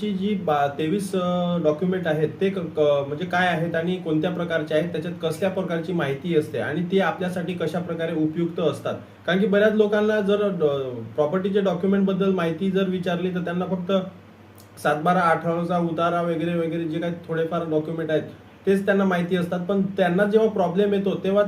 तुमची जी बा तेवीस डॉक्युमेंट आहेत ते क- म्हणजे काय आहेत आणि कोणत्या प्रकारचे आहेत त्याच्यात कसल्या प्रकारची माहिती असते आणि ती आपल्यासाठी कशा प्रकारे उपयुक्त असतात? कारण की बऱ्याच लोकांना जर प्रॉपर्टीच्या डॉक्युमेंटबद्दल माहिती जर विचारली तर त्यांना फक्त सातबारा अठराचा उतारा वगैरे वगैरे जे काही थोडेफार डॉक्युमेंट आहेत तेच त्यांना माहिती असतात. पण त्यांना जेव्हा प्रॉब्लेम येतो तेव्हा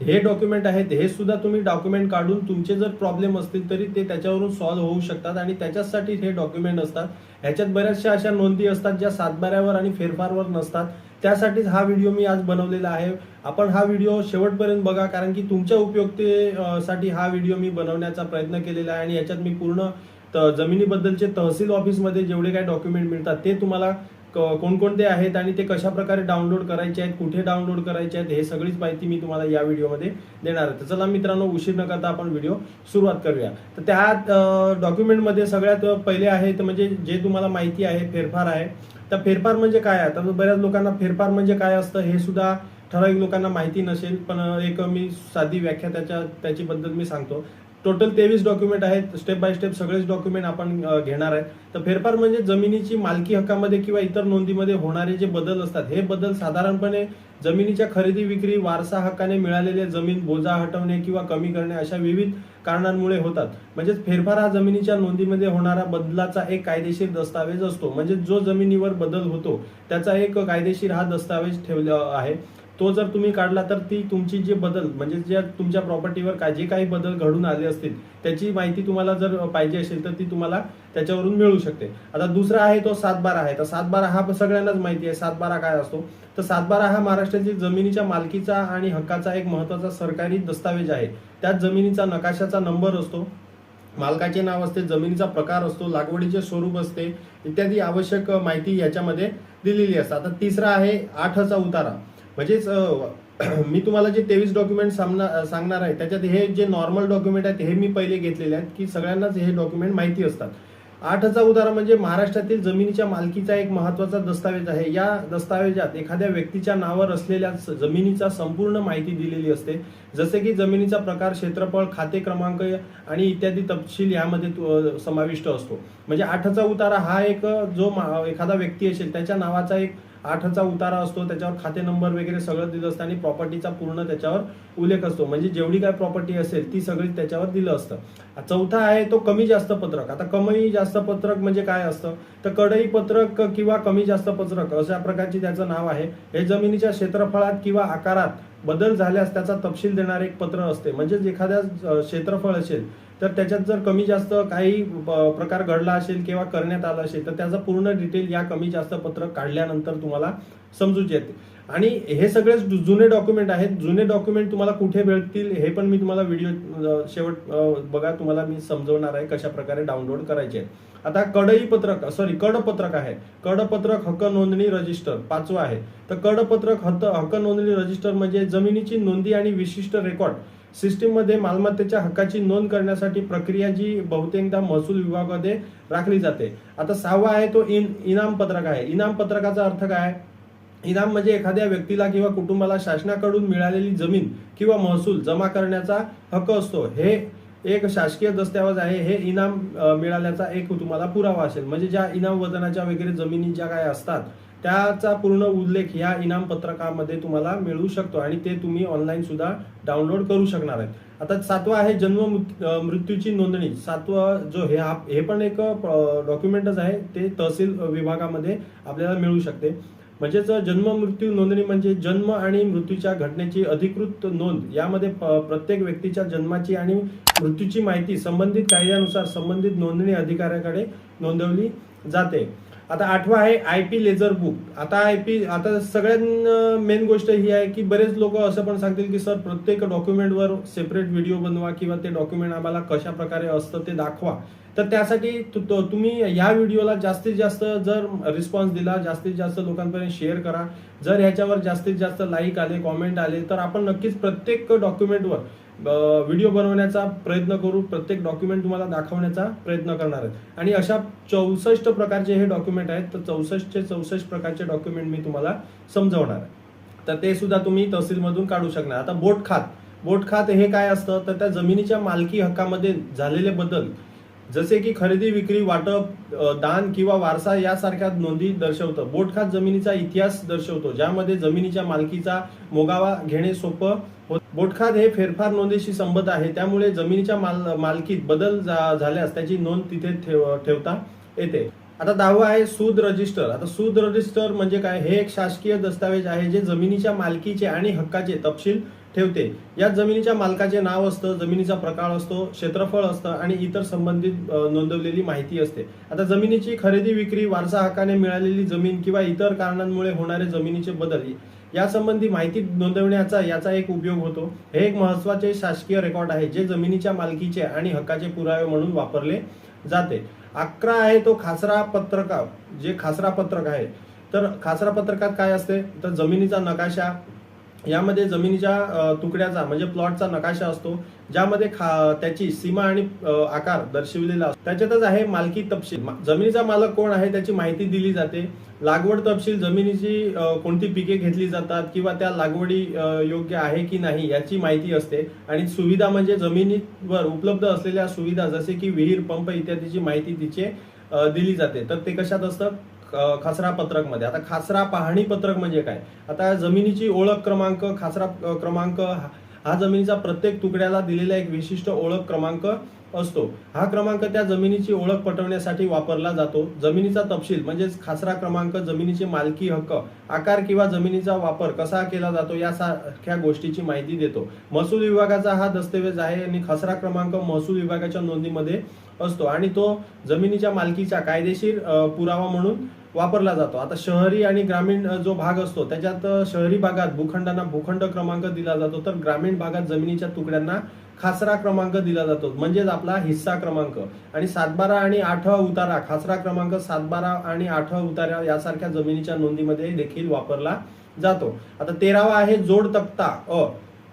हे डॉक्युमेंट आहेत हे सुद्धा तुम्ही डॉक्युमेंट काढून तुमचे जर प्रॉब्लेम असतील तरी ते त्याच्यावरून सॉल्व्ह होऊ शकतात आणि त्याच्यासाठी हे डॉक्युमेंट असतात. ह्याच्यात बऱ्याचशा अशा नोंदी असतात ज्या सातबाऱ्यावर आणि फेरफारवर नसतात. त्यासाठीच हा व्हिडिओ मी आज बनवलेला आहे. आपण हा व्हिडिओ शेवटपर्यंत बघा कारण की तुमच्या उपयुक्तेसाठी हा व्हिडिओ मी बनवण्याचा प्रयत्न केलेला आहे आणि याच्यात मी पूर्ण त- जमिनीबद्दलचे तहसील ऑफिसमध्ये जेवढे काही डॉक्युमेंट मिळतात ते तुम्हाला कोणकोणते आहेत आणि ते कशा प्रकारे डाउनलोड करायचे आहेत कुठे डाउनलोड करायचे आहेत हे सगळीच माहिती मी तुम्हाला या व्हिडिओमध्ये देणार आहे. तर चला मित्रांनो उशीर न करता आपण व्हिडिओ सुरुवात करूया. तर त्या डॉक्युमेंटमध्ये सगळ्यात पहिले आहे तर म्हणजे जे तुम्हाला माहिती आहे फेरफार आहे. तर फेरफार म्हणजे काय आहे? तर बऱ्याच लोकांना फेरफार म्हणजे काय असतं हे सुद्धा ठराविक लोकांना माहिती नसेल पण एक मी साधी व्याख्या त्याच्या त्याची पद्धत मी सांगतो. टोटल तेवीस डॉक्युमेंट आहेत. स्टेप बाय स्टेप सगळेच डॉक्युमेंट आपण घेणार आहे. तर फेरफार म्हणजे जमिनीची मालकी हक्कामध्ये किंवा इतर नोंदीमध्ये होणारे जे बदल असतात हे बदल साधारणपणे जमिनीच्या खरेदी विक्री वारसा हक्काने मिळालेले जमीन बोजा हटवणे किंवा कमी करणे अशा विविध कारणांमुळे होतात. म्हणजेच फेरफार हा जमिनीच्या नोंदीमध्ये होणारा बदलाचा एक कायदेशीर दस्तावेज असतो. म्हणजे जो जमिनीवर बदल होतो त्याचा एक कायदेशीर हा दस्तावेज ठेवला आहे. तो जर तुम्ही काढला तर ती तुमची जे बदल म्हणजे ज्या तुमच्या प्रॉपर्टीवर काय जे काही बदल घडून आले असतील त्याची माहिती तुम्हाला जर पाहिजे असेल तर ती तुम्हाला त्याच्यावरून मिळू शकते. आता दुसरा आहे तो सातबारा आहे. तर सातबारा हा सगळ्यांनाच माहिती आहे. सातबारा काय असतो? तर सातबारा हा महाराष्ट्रातील जमिनीच्या मालकीचा आणि हक्काचा एक महत्त्वाचा सरकारी दस्तावेज आहे. त्यात जमिनीचा नकाशाचा नंबर असतो मालकाचे नाव असते जमिनीचा प्रकार असतो लागवडीचे स्वरूप असते इत्यादी आवश्यक माहिती याच्यामध्ये दिलेली असते. आता तिसरा आहे आठचा उतारा. म्हणजेच मी तुम्हाला जे तेवीस डॉक्युमेंट सांगणार आहे त्याच्यात हे जे नॉर्मल डॉक्युमेंट आहेत हे मी पहिले घेतलेले आहेत की सगळ्यांनाच हे डॉक्युमेंट माहिती असतात. आठचा उतारा म्हणजे महाराष्ट्रातील जमिनीच्या मालकीचा एक महत्त्वाचा दस्तावेज आहे. या दस्तावेजात एखाद्या व्यक्तीच्या नावावर असलेल्या स- जमिनीचा संपूर्ण माहिती दिलेली असते. जसे की जमिनीचा प्रकार क्षेत्रफळ खाते क्रमांक आणि इत्यादी तपशील यामध्ये तु- समाविष्ट असतो. म्हणजे आठचा उतारा हा एक जो मा- एखादा व्यक्ती असेल त्याच्या नावाचा एक आठचा उतारा असतो त्याच्यावर खाते नंबर वगैरे सगळं दिलं असतं आणि प्रॉपर्टीचा पूर्ण त्याच्यावर उल्लेख असतो. म्हणजे जेवढी काय प्रॉपर्टी असेल ती सगळी त्याच्यावर दिलं असतं. चौथा आहे तो कमी जास्त पत्रक. आता कमी जास्त पत्रक म्हणजे काय असतं? तर कडई पत्रक किंवा कमी जास्त पत्रक अशा प्रकारची त्याचं नाव आहे. हे जमिनीच्या क्षेत्रफळात किंवा आकारात बदल झाल्यास त्याचा तपशील देणारे एक पत्र असते. म्हणजेच एखाद्या क्षेत्रफळ असेल तर त्याच्यात जर कमी जास्त काही प्रकार घडला असेल किंवा करण्यात आला असेल तर त्याचं पूर्ण डिटेल या कमी जास्त पत्रक काढल्यानंतर तुम्हाला समजूच येते. आणि हे सगळे जु- जुने डॉक्युमेंट आहेत. जुने डॉक्युमेंट तुम्हाला कुठे भेटतील हे पण मी तुम्हाला व्हिडिओ शेवट बघा तुम्हाला मी समजवणार आहे कशा प्रकारे डाउनलोड करायचे आहे. आता कडई पत्रक सॉरी कडपत्रक आहे. कडपत्रक हक्क नोंदणी रजिस्टर पाचवं आहे. तर कडपत्रक हक्क हक्क नोंदणी रजिस्टर म्हणजे जमिनीची नोंदी आणि विशिष्ट रेकॉर्ड सिस्टीममध्ये मालमत्तेच्या हक्काची नोंद करण्यासाठी प्रक्रिया जी बहुतेकदा महसूल विभागामध्ये राखली जाते. आता सहावा आहे तो इन इनाम पत्रक आहे. इनाम पत्रकाचा अर्थ काय? इनाम म्हणजे एखाद्या व्यक्तीला किंवा कुटुंबाला शासनाकडून मिळालेली जमीन किंवा महसूल जमा करण्याचा हक्क असतो. हे एक शासकीय दस्तऐवज आहे. हे इनाम मिळाल्याचा एक तुम्हाला पुरावा असेल. म्हणजे ज्या इनाम वजनाच्या वगैरे जमिनी ज्या काय असतात त्याचा पूर्ण उल्लेख या इनाम पत्रकामध्ये तुम्हाला मिळू शकतो आणि ते तुम्ही ऑनलाईन सुद्धा डाउनलोड करू शकणार आहेत. आता सातवा आहे जन्म मृत्यूची नोंदणी. सातवा जो हे हे पण एक डॉक्युमेंटच आहे. ते तहसील विभागामध्ये आपल्याला मिळू शकते. म्हणजेच जन्म मृत्यू नोंदणी म्हणजे जन्म आणि मृत्यूच्या घटनेची अधिकृत नोंद. यामध्ये प- प्रत्येक व्यक्तीच्या जन्माची आणि मृत्यूची माहिती संबंधित कायद्यानुसार संबंधित नोंदणी अधिकाऱ्याकडे नोंदवली जाते. आता आठवा आहे आय पी लेझर बुक. आता आय पी आता सगळ्यात मेन गोष्ट ही आहे की बरेच लोक असं पण सांगतील की सर प्रत्येक डॉक्युमेंटवर सेपरेट व्हिडिओ बनवा किंवा ते डॉक्युमेंट आम्हाला कशा प्रकारे असतं ते दाखवा. तर त्यासाठी तु- तुम्ही या व्हिडिओला जास्तीत जास्त जर रिस्पॉन्स दिला जास्तीत जास्त लोकांपर्यंत शेअर करा. जर ह्याच्यावर जास्तीत जास्त लाईक आले कॉमेंट आले तर आपण नक्कीच प्रत्येक डॉक्युमेंटवर व्हिडिओ बनवण्याचा प्रयत्न करू प्रत्येक डॉक्युमेंट तुम्हाला दाखवण्याचा प्रयत्न करणार आहेत. आणि अशा चौसष्ट प्रकारचे हे डॉक्युमेंट आहेत तर चौसष्टचे चौसष्ट प्रकारचे डॉक्युमेंट मी तुम्हाला समजवणार आहे. तर ते सुद्धा तुम्ही तहसीलमधून काढू शकणार. आता बोट खात. बोट खात हे काय असतं? तर त्या जमिनीच्या मालकी हक्कामध्ये झालेले बदल जसे की खरेदी विक्री वाटप दान किंवा वारसा यासारख्या नोंदी दर्शवतं. बोटखात जमिनीचा इतिहास दर्शवतो ज्यामध्ये जमिनीच्या मालकीचा मोगावा घेणे सोपं होत. बोटखात हे फेरफार नोंदीशी संबंध आहे त्यामुळे जमिनीच्या माल मालकीत बदल झा- झाल्यास त्याची नोंद तिथे ठेव- ठेवता येते. आता दहावं आहे सूद रजिस्टर. आता सूद रजिस्टर म्हणजे काय? हे एक शासकीय दस्तावेज आहे जे जमिनीच्या मालकीचे आणि हक्काचे तपशील ठेवते. यात जमिनीच्या मालकाचे नाव असतं जमिनीचा प्रकार असतो क्षेत्रफळ असतं आणि इतर संबंधित नोंदवलेली माहिती असते. आता जमिनीची खरेदी विक्री वारसा हक्काने मिळालेली जमीन किंवा इतर कारणांमुळे होणारे जमिनीचे बदल यासंबंधी माहिती नोंदवण्याचा याचा एक उपयोग होतो. हे एक महत्त्वाचे शासकीय रेकॉर्ड आहे जे जमिनीच्या मालकीचे आणि हक्काचे पुरावे म्हणून वापरले जाते. अकरा आहे तो खासरा पत्रका जे खासरा पत्रक आहे. तर खासरा पत्रकात काय असते? तर जमिनीचा नकाशा यामध्ये जमिनीच्या तुकड्याचा म्हणजे प्लॉटचा नकाशा असतो ज्यामध्ये खा त्याची सीमा आणि आकार दर्शविलेला असतो. त्याच्यातच आहे मालकी तपशील. जमिनीचा मालक कोण आहे त्याची माहिती दिली जाते. लागवड तपशील जमिनीची कोणती पिके घेतली जातात किंवा त्या लागवडी योग्य आहे की नाही याची माहिती असते. आणि सुविधा म्हणजे जमिनीवर उपलब्ध असलेल्या सुविधा जसे की विहीर पंप इत्यादीची माहिती तिचे दिली जाते. तर ते कशात असतं? खासरा पत्रकमध्ये आता खासरा पाहणी पत्रक म्हणजे काय? आता जमिनीची ओळख क्रमांक खासरा क्रमांक हा- जमिनीचा प्रत्येक तुकड्याला दिलेला एक विशिष्ट ओळख क्रमांक असतो. हा क्रमांक त्या जमिनीची ओळख पटवण्यासाठी वापरला जातो. जमिनीचा तपशील म्हणजेच खासरा क्रमांक जमिनीची मालकी हक्क आकार किंवा जमिनीचा वापर कसा केला जातो यासारख्या गोष्टीची माहिती देतो. महसूल विभागाचा हा दस्तऐवज आहे आणि खसरा क्रमांक महसूल विभागाच्या नोंदीमध्ये असतो. आणि तो जमिनीच्या मालकीचा कायदेशीर पुरावा म्हणून वापरला जातो. आता शहरी आणि ग्रामीण जो भाग असतो त्याच्यात शहरी भागात भूखंडांना भूखंड क्रमांक दिला जातो तर ग्रामीण भागात जमिनीच्या तुकड्यांना खासरा क्रमांक दिला जातो. म्हणजेच आपला हिस्सा क्रमांक. आणि सातबारा आणि आठवा उतारा खासरा क्रमांक सातबारा आणि आठवा उतारा यासारख्या जमिनीच्या नोंदीमध्ये देखील वापरला जातो. आता तेरावा आहे जोड तक्ता अ.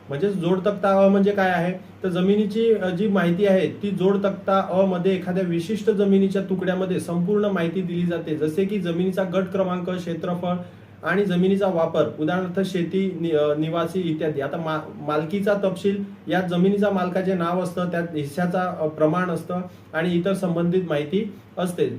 म्हणजेच जोड तक्ता अ म्हणजे काय आहे? तर जमिनीची जी माहिती आहे ती जोड तक्ता अ मध्ये एखाद्या विशिष्ट जमिनीच्या तुकड्यामध्ये संपूर्ण माहिती दिली जाते. जसे की जमिनीचा गट क्रमांक क्षेत्रफळ आणि जमिनीचा वापर उदाहरणार्थ शेती नि- निवासी इत्यादी. आता मा मालकीचा तपशील यात जमिनीचा मालकाचे नाव असतं त्यात हिस्साचा प्रमाण असतं आणि इतर संबंधित माहिती असते.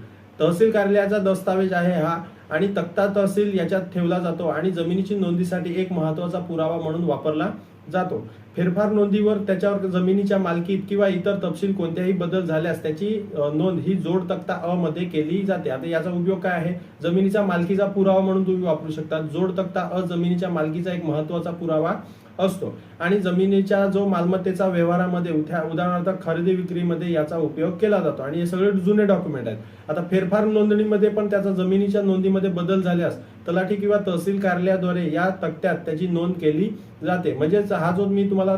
तहसील कार्यालयाचा दस्तावेज आहे हा आणि तक्ता तहसील याच्यात ठेवला जातो आणि जमिनीची नोंदीसाठी एक महत्त्वाचा पुरावा म्हणून वापरला जातो. फेरफार नोंदीवर त्याच्यावर जमिनीच्या मालकीत किंवा इतर तपशील कोणत्याही बदल झाल्यास त्याची नोंद ही जोड तक्ता अ मध्ये केली जाते. आता याचा उपयोग काय आहे? जमिनीचा मालकीचा पुरावा म्हणून तुम्ही वापरू शकता. जोड तक्ता अ जमिनीच्या मालकीचा एक महत्त्वाचा पुरावा असतो. आणि जमिनीच्या जो मालमत्तेचा व्यवहारामध्ये उद्या उदाहरणार्थ खरेदी विक्रीमध्ये याचा उपयोग केला जातो. आणि हे सगळे जुने डॉक्युमेंट आहेत. आता फेरफार नोंदणीमध्ये पण त्याचा जमिनीच्या नोंदीमध्ये बदल झाल्यास तलाठी किंवा तहसील कार्यालयाद्वारे या तक्त्यात त्याची नोंद केली जाते. म्हणजेच हा जो मी तुम्हाला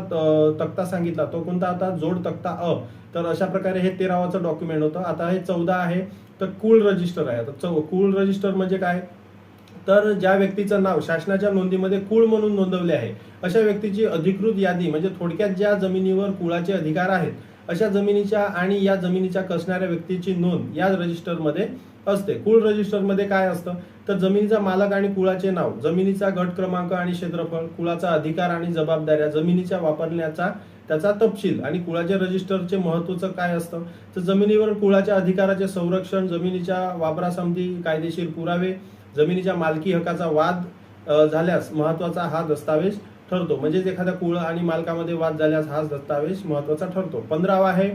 तक्ता सांगितला तो कोणता? आता जोड तक्ता अ. तर अशा प्रकारे हे तेरावाचं डॉक्युमेंट होतं. आता हे चौदा आहे. तर कुळ रजिस्टर आहे. आता चौ कुळ रजिस्टर म्हणजे काय? तर ज्या व्यक्तीचं नाव शासनाच्या नोंदीमध्ये कुळ म्हणून नोंदवले आहे अशा व्यक्तीची अधिकृत यादी म्हणजे थोडक्यात ज्या जमिनीवर कुळाचे अधिकार आहेत अशा जमिनीच्या आणि या जमिनीच्या कसणाऱ्या व्यक्तीची नोंद या रजिस्टरमध्ये असते. कुळ रजिस्टरमध्ये काय असतं? तर जमिनीचा मालक आणि कुळाचे नाव जमिनीचा गट क्रमांक आणि क्षेत्रफळ कुळाचा अधिकार आणि जबाबदाऱ्या जमिनीच्या वापरण्याचा त्याचा तपशील आणि कुळाच्या रजिस्टरचे महत्वाचं काय असतं? तर जमिनीवर कुळाच्या अधिकाराचे संरक्षण जमिनीच्या वापरासंबंधी कायदेशीर पुरावे जमिनीच्या मालकी हक्काचा वाद झाल्यास महत्त्वाचा हा दस्तावेज ठरतो. म्हणजेच एखाद्या कुळ आणि मालकामध्ये वाद झाल्यास हा दस्तावेज महत्त्वाचा ठरतो. पंधरावा आहे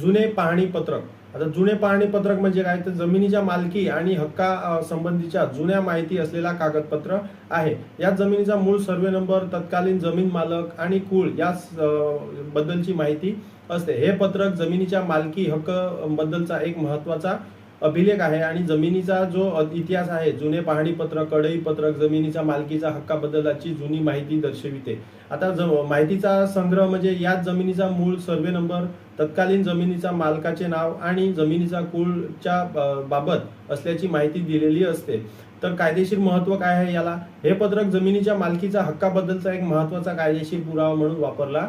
जुने पाहणी पत्रक. आता जुने पाहणी पत्रक म्हणजे काय? तर जमिनीच्या मालकी आणि हक्का संबंधीच्या जुन्या माहिती असलेला कागदपत्र आहे. यात जमिनीचा मूळ सर्वे नंबर तत्कालीन जमीन मालक आणि कुळ या बद्दलची माहिती असते. हे पत्रक जमिनीच्या मालकी हक्क बद्दलचा एक महत्त्वाचा अभिलेख आहे आणि जमिनीचा जो इतिहास आहे जुने पाहणी पत्रक कडई पत्रक जमिनीच्या मालकीचा हक्काबद्दलची जुनी माहिती दर्शविते. आता ज- माहितीचा संग्रह म्हणजे याच जमिनीचा मूळ सर्वे नंबर तत्कालीन जमिनीचा मालकाचे नाव आणि जमिनीचा कुळच्या बाबत असल्याची माहिती दिलेली असते. तर कायदेशीर महत्त्व काय आहे याला? हे पत्रक जमिनीच्या मालकीचा हक्काबद्दलचा एक महत्त्वाचा कायदेशीर पुरावा म्हणून वापरला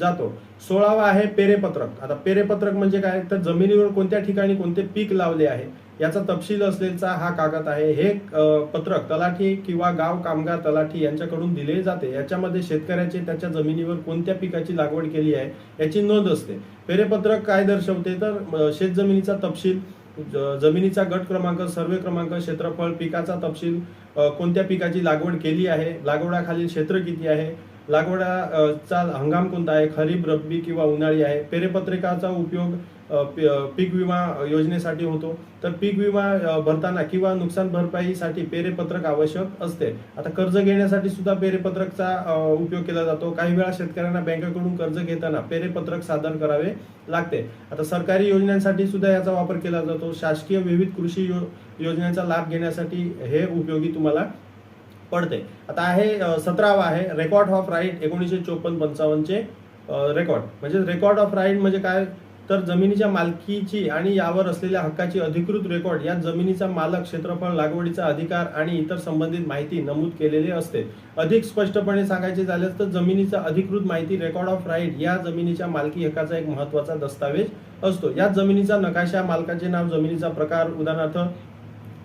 जातो. सोळावा आहे पेरेपत्रक. आता पेरेपत्रक म्हणजे काय? तर जमिनीवर कोणत्या ठिकाणी कोणते पीक लावले आहे? याचा तपशील असलेला हा कागद आहे. हे पत्रक तलाठी किंवा गाव कामगार तलाठी यांच्याकडून दिले जाते. याच्यामध्ये शेतकऱ्याचे त्याच्या जमिनीवर कोणत्या पिकाची लागवड केली आहे याची नोंद असते. पेरेपत्रक काय दर्शवते? तर शेतजमिनीचा तपशील ज- जमिनीचा गट क्रमांक सर्वे क्रमांक क्षेत्रफळ पिकाचा तपशील कोणत्या पिकाची लागवड केली आहे? लागवडाखालील क्षेत्र किती आहे? लागवडाचा हंगाम कोणता आहे? खरीप रब्बी किंवा उन्हाळी आहे? पेरेपत्रिकाचा उपयोग पीक विमा योजनेसाठी होतो. तर पीक विमा भरताना किंवा नुकसान भरपाईसाठी पेरेपत्रक आवश्यक असते. आता कर्ज घेण्यासाठी सुद्धा पेरेपत्रकचा उपयोग केला जातो. काही वेळा शेतकऱ्यांना बँकेकडून कर्ज घेताना पेरेपत्रक सादर करावे लागते. आता सरकारी योजनांसाठी सुद्धा याचा वापर केला जातो. शासकीय विविध कृषी यो- योजनेचा लाभ घेण्यासाठी हे उपयोगी तुम्हाला पडते. आता आहे सतरावा आहे रेकॉर्ड ऑफ राईट एकोणीसशे चोपन्न पंचावन्नचे रेकॉर्ड म्हणजे रेकॉर्ड ऑफ राईट म्हणजे काय? तर जमिनीच्या मालकीची आणि यावर असलेल्या हक्काची अधिकृत रेकॉर्ड या जमिनीचा मालक क्षेत्रफळ लागवडीचा अधिकार आणि इतर संबंधित माहिती नमूद केलेली असते. अधिक स्पष्टपणे सांगायचे झाल्यास तर जमिनीचा अधिकृत माहिती रेकॉर्ड ऑफ राईट या जमिनीच्या मालकी हक्काचा एक महत्त्वाचा दस्तावेज असतो. या जमिनीचा नकाशा मालकाचे नाव जमिनीचा प्रकार उदाहरणार्थ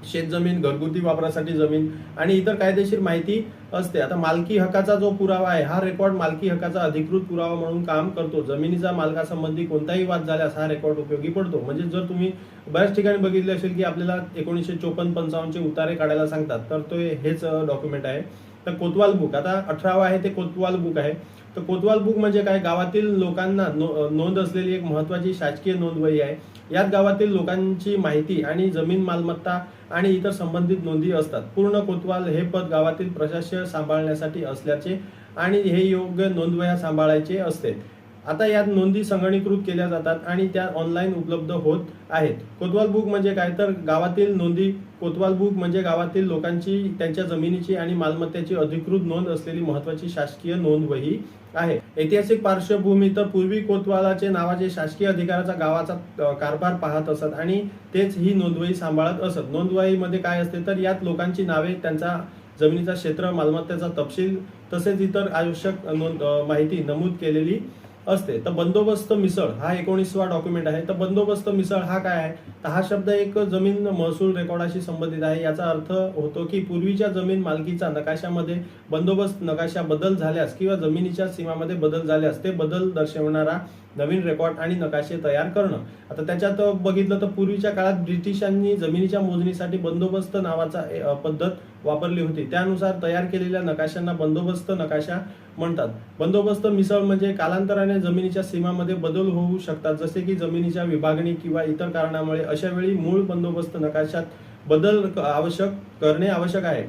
शेतजमीन घरगुती वापरासाठी जमीन आणि इतर कायदेशीर माहिती असते. आता मालकी हक्काचा जो पुरावा आहे हा रेकॉर्ड मालकी हक्काचा अधिकृत पुरावा म्हणून काम करतो. जमिनीचा मालकासंबंधी कोणताही वाद झाल्यास हा रेकॉर्ड उपयोगी पडतो. म्हणजे जर तुम्ही बऱ्याच ठिकाणी बघितले असेल की आपल्याला एकोणीसशे चोपन्न पंचावन्नचे उतारे काढायला सांगतात तर तो हेच डॉक्युमेंट आहे. तर कोतवाल बुक आता अठरावा आहे ते कोतवाल बुक आहे. तर कोतवाल बुक म्हणजे काय? गावातील लोकांना नोंद असलेली एक महत्वाची शासकीय नोंदवही आहे. यात गावातील लोकांची माहिती आणि जमीन मालमत्ता आणि इतर संबंधित नोंदी असतात. पूर्ण कोतवाल हे पद गावातील प्रशासकीय सांभाळण्यासाठी असल्याचे आणि हे योग्य नोंदवया सांभाळायचे असते. आता यात नोंदी संगणीकृत केल्या जातात आणि त्या ऑनलाईन उपलब्ध होत आहेत. कोतवाल बुक म्हणजे काय? तर गावातील नोंदी कोतवाल बुक म्हणजे गावातील लोकांची त्यांच्या जमिनीची आणि मालमत्तेची अधिकृत नोंद असलेली महत्वाची शासकीय नोंदवही आहे. ऐतिहासिक पार्श्वभूमी तर पूर्वी कोतवालाचे नावाचे शासकीय अधिकाराचा गावाचा कारभार पाहत असत आणि तेच ही नोंदवही सांभाळत असत. नोंदवहीमध्ये काय असते तर यात लोकांची नावे त्यांचा जमिनीचा क्षेत्र मालमत्तेचा तपशील तसेच इतर आवश्यक नोंद माहिती नमूद केलेली असते. तर बंदोबस्त मिसळ हा एकोणीसवा डॉक्युमेंट आहे. तर बंदोबस्त मिसळ हा काय आहे? तर हा शब्द एक जमीन महसूल रेकॉर्डाशी संबंधित आहे. याचा अर्थ होतो की पूर्वीच्या जमीन मालकीचा नकाशामध्ये बंदोबस्त नकाशा बदल झाल्यास किंवा जमिनीच्या सीमामध्ये बदल झाल्यास ते बदल दर्शवणारा नवीन रेकॉर्ड आणि नकाशे तयार करणं. आता त्याच्यात बघितलं तर पूर्वीच्या काळात ब्रिटिशांनी जमिनीच्या मोजणीसाठी बंदोबस्त नावाचा ए- पद्धत वापरली होती. त्यानुसार तयार केलेल्या नकाशांना बंदोबस्त नकाशा म्हणतात. बंदोबस्त मिसळ म्हणजे कालांतराने जमिनीच्या सीमामध्ये बदल होऊ शकतात. जसे की जमिनीच्या विभागणी किंवा इतर कारणामुळे अशा वेळी मूळ बंदोबस्त नकाशात बदल आवश्यक करणे आवश्यक आहे.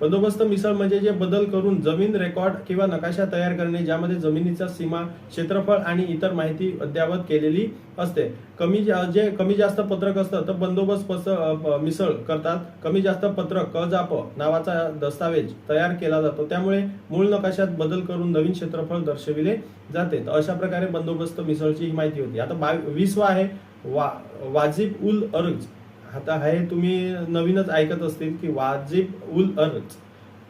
बंदोबस्त मिसळ म्हणजे जे बदल करून जमीन रेकॉर्ड किंवा नकाशा तयार करणे ज्यामध्ये जमिनीचा सीमा क्षेत्रफळ आणि इतर माहिती अद्ययावत केलेली असते. कमी जे कमी जास्त पत्रक असतं तर बंदोबस्त मिसळ करतात. कमी जास्त पत्रक क जाप नावाचा दस्तावेज तयार केला जातो. त्यामुळे मूळ नकाशात बदल करून नवीन क्षेत्रफळ दर्शविले जाते. तर अशा प्रकारे बंदोबस्त मिसळची ही माहिती होती. आता बावीसवा आहे वा वाजिब उल अर्ज. आता हे तुम्ही नवीनच ऐकत असतील की वाजिब उल अर्ज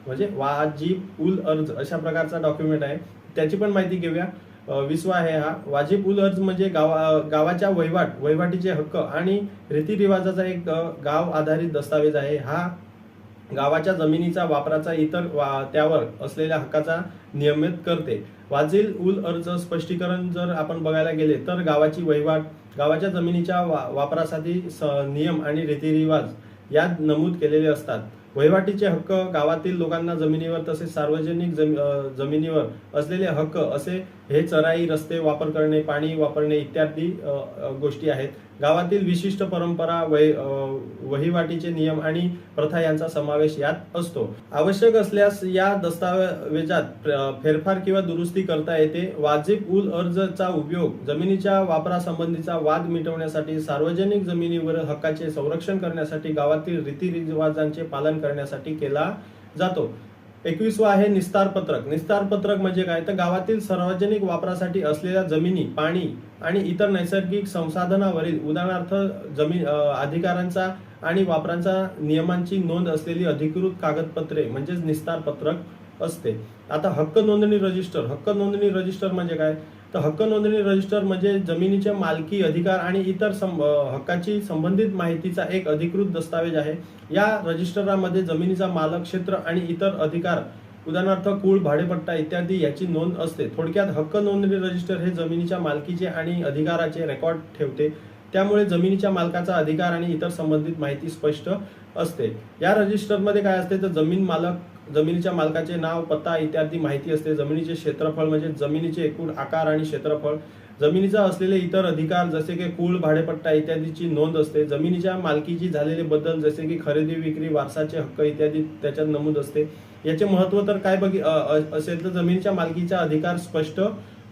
म्हणजे वाजिब उल अर्ज अशा प्रकारचा डॉक्युमेंट आहे. त्याची पण माहिती घेऊया. अ, विसवा आहे हा. वाजिब उल अर्ज म्हणजे गावा गावाच्या वहिवाट वहिवाटीचे हक्क आणि रीतिरिवाजाचा एक गाव आधारित दस्तावेज आहे. हा गावाच्या जमिनीचा वापराचा इतर वा- त्यावर असलेल्या हक्काचा नियमित करते. वाजिल उल अर्ज स्पष्टीकरण जर आपण बघायला गेले तर गावाची वहिवाट गावाच्या जमिनीच्या वा- वापरासाठी स- नियम आणि रीतिरिवाज यात नमूद केलेले असतात. वहिवाटीचे हक्क गावातील लोकांना जमिनीवर तसेच सार्वजनिक जम- जमिनीवर असलेले हक्क असे हे चराई रस्ते वापर करणे पाणी वापरणे इत्यादी गोष्टी आहेत. गावातील विशिष्ट परंपरा वै वहिवाटीचे नियम आणि प्रथा यांचा समावेश यात असतो. आवश्यक असल्यास या दस्तावेजात फेरफार किंवा दुरुस्ती करता येते. वाजिब उल अर्जचा उपयोग जमिनीच्या वापरासंबंधीचा वाद मिटवण्यासाठी सार्वजनिक जमिनीवर हक्काचे संरक्षण करण्यासाठी गावातील रीतिरिवाजांचे पालन करण्यासाठी केला जातो. एकवीसवा आहे निस्तार पत्रक. निस्तार पत्रक म्हणजे काय? तर गावातील सार्वजनिक वापरासाठी असलेल्या जमिनी पाणी आणि इतर नैसर्गिक संसाधनावरील उदाहरणार्थ जमीन अधिकारांचा आणि वापरांचा नियमांची नोंद असलेली अधिकृत कागदपत्रे म्हणजेच निस्तार पत्रक असते. आता हक्क नोंदणी रजिस्टर. हक्क नोंदणी रजिस्टर म्हणजे काय? तर हक्क नोंदणी रजिस्टर म्हणजे जमिनीचे मालकी अधिकार आणि इतर सं- हक्काची संबंधित माहितीचा एक अधिकृत दस्तावेज आहे. या रजिस्टरामध्ये जमिनीचा मालक क्षेत्र आणि इतर अधिकार उदाहरणार्थ कुळ भाडेपट्टा इत्यादी याची नोंद असते. थोडक्यात हक्क नोंदणी रजिस्टर हे जमिनीच्या मालकीचे आणि अधिकाराचे रेकॉर्ड ठेवते. त्यामुळे जमिनीच्या मालकाचा अधिकार आणि इतर संबंधित माहिती स्पष्ट असते. या रजिस्टरमध्ये काय असते? तर जमीन मालक जमिनीच्या मालकाचे नाव पत्ता इत्यादी माहिती असते. जमिनीचे क्षेत्रफळ म्हणजे जमिनीचे एकूण आकार आणि क्षेत्रफळ. जमिनीचा असलेले इतर अधिकार जसे की कुळ भाडेपट्टा इत्यादीची नोंद असते. जमिनीच्या मालकीची झालेले बदल जसे की खरेदी विक्री वारसाचे हक्क इत्यादी त्याच्यात नमूद असते. याचे महत्त्व तर काय बघी असेल तर जमिनीच्या मालकीचा अधिकार स्पष्ट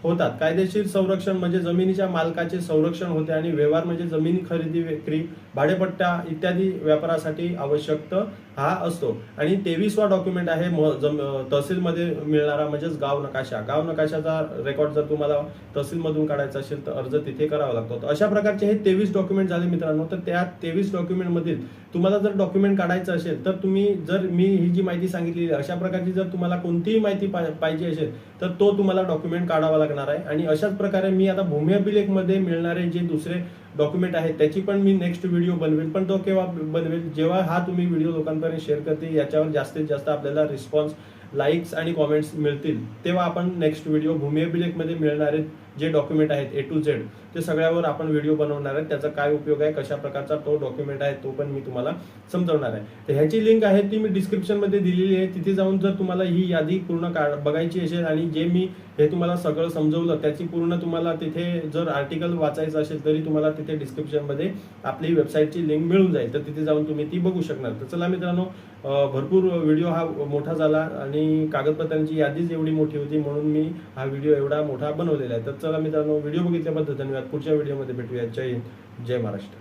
होतात. कायदेशीर संरक्षण म्हणजे जमिनीच्या मालकाचे संरक्षण होते आणि व्यवहार म्हणजे जमीन खरेदी विक्री भाडेपट्टा इत्यादी व्यापारासाठी आवश्यक हा असतो. आणि तेवीसवा डॉक्युमेंट आहे म- जम- तहसीलमध्ये मिळणारा म्हणजेच गाव नकाशा. गाव नकाशाचा रेकॉर्ड जर तुम्हाला तहसीलमधून काढायचा असेल तर अर्ज तिथे करावा लागतो. तर अशा प्रकारचे हे तेवीस डॉक्युमेंट झाले मित्रांनो तर त्या तेवीस डॉक्युमेंटमधील तुम्हाला जर डॉक्युमेंट काढायचं असेल तर तुम्ही जर मी ही जी माहिती सांगितलेली अशा प्रकारची जर तुम्हाला कोणतीही माहिती पा- पाहिजे असेल तर तो तुम्हाला डॉक्युमेंट काढावा लागणार आहे. आणि अशाच प्रकारे मी आता भूमी अभिलेखमध्ये मिळणारे जे दुसरे डॉक्युमेंट आहेत त्याची पण मी नेक्स्ट व्हिडिओ बनवेल. पण तो केव्हा बनवेल? जेव्हा हा तुम्ही व्हिडिओ लोकांपर्यंत शेअर करते याच्यावर जास्तीत जास्त आपल्याला रिस्पॉन्स लाईक्स आणि कॉमेंट्स मिळतील तेव्हा आपण नेक्स्ट व्हिडिओ भूमी अभिलेखमध्ये मिळणारे जे डॉक्युमेंट आहेत ए टू झेड ते सगळ्यावर आपण व्हिडिओ बनवणार आहे. त्याचा काय उपयोग आहे कशा प्रकारचा तो डॉक्युमेंट आहे तो पण मी तुम्हाला समजवणार आहे. तर ह्याची लिंक आहे ती मी डिस्क्रिप्शनमध्ये दिलेली आहे. तिथे जाऊन जर तुम्हाला ही यादी पूर्ण काढ- बघायची असेल आणि जे मी हे तुम्हाला सगळं समजवलं त्याची पूर्ण तुम्हाला तिथे जर आर्टिकल वाचायचं असेल तरी तुम्हाला तिथे डिस्क्रिप्शनमध्ये आपली वेबसाईटची लिंक मिळून जाईल. तर तिथे जाऊन तुम्ही ती बघू शकणार. तर चला मित्रांनो भरपूर व्हिडिओ हा मोठा झाला आणि कागदपत्रांची यादीच एवढी मोठी होती म्हणून मी हा व्हिडिओ एवढा मोठा बनवलेला आहे. तर चला मित्रांनो व्हिडिओ बघितल्याबद्दल धन्यवाद. पुढच्या व्हिडिओमध्ये भेटूया जय हिंद. जय महाराष्ट्र.